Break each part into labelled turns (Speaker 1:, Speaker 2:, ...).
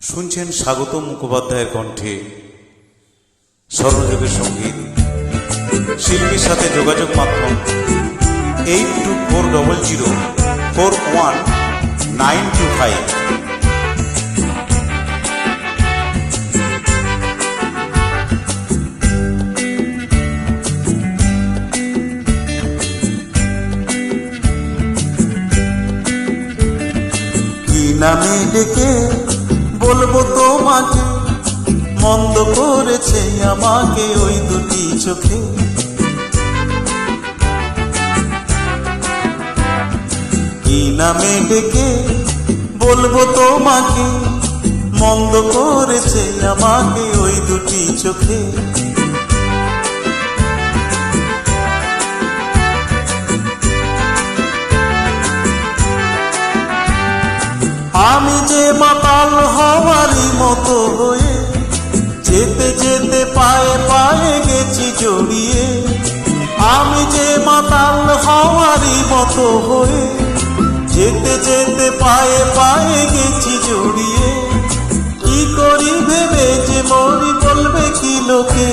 Speaker 1: শুনছেন স্বাগত মুখোপাধ্যায়ের কণ্ঠে। স্বর্ণযুগের সংগীত। শিল্পীর সাথে যোগাযোগ মাধ্যম। Eight two four double zero four one nine two five নামে ডেকে বলব তোমাকে, মন্দ করেছে আমাকে ওই দুটি চোখে। কি নামে ডেকে বলব তোমাকে, মন্দ করেছে আমাকে ওই দুটি চোখে। আমি যে মাতাল হওয়ারই মতো হয়ে যেতে যেতে পায়ে পায়ে গেছি জড়িয়ে। আমি যে মাতাল হওয়ারই মতো হয়ে যেতে যেতে পায়ে পায়ে গেছি জড়িয়ে। কি করি ভেবে যে মরি বলবে কি লোকে?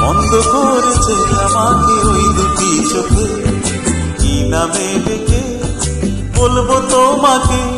Speaker 1: বন্ধ করেছে আমাকে ওই দুটি চোখে। কি নামে ডেকে বলব তোমাকে?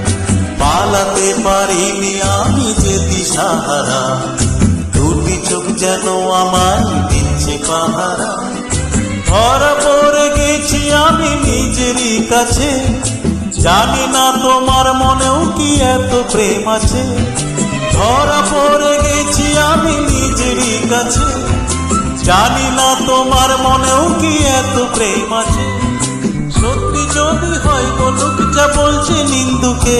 Speaker 1: পালাতে পারিনি আমি যে দিশাহারা দুটি চোখ যেন আমায় দিচ্ছে পাহারা। ধরা পড়ে গেছি আমি নিজেরই কাছে। জানি না তোমার মনেও কি এত প্রেম আছে। ধরা পড়ে গেছি আমি নিজেরই কাছে। জানি না তোমার মনেও কি এত প্রেম আছে। সত্যি যদি হয় বলুক যা বলছে নিন্দুকে।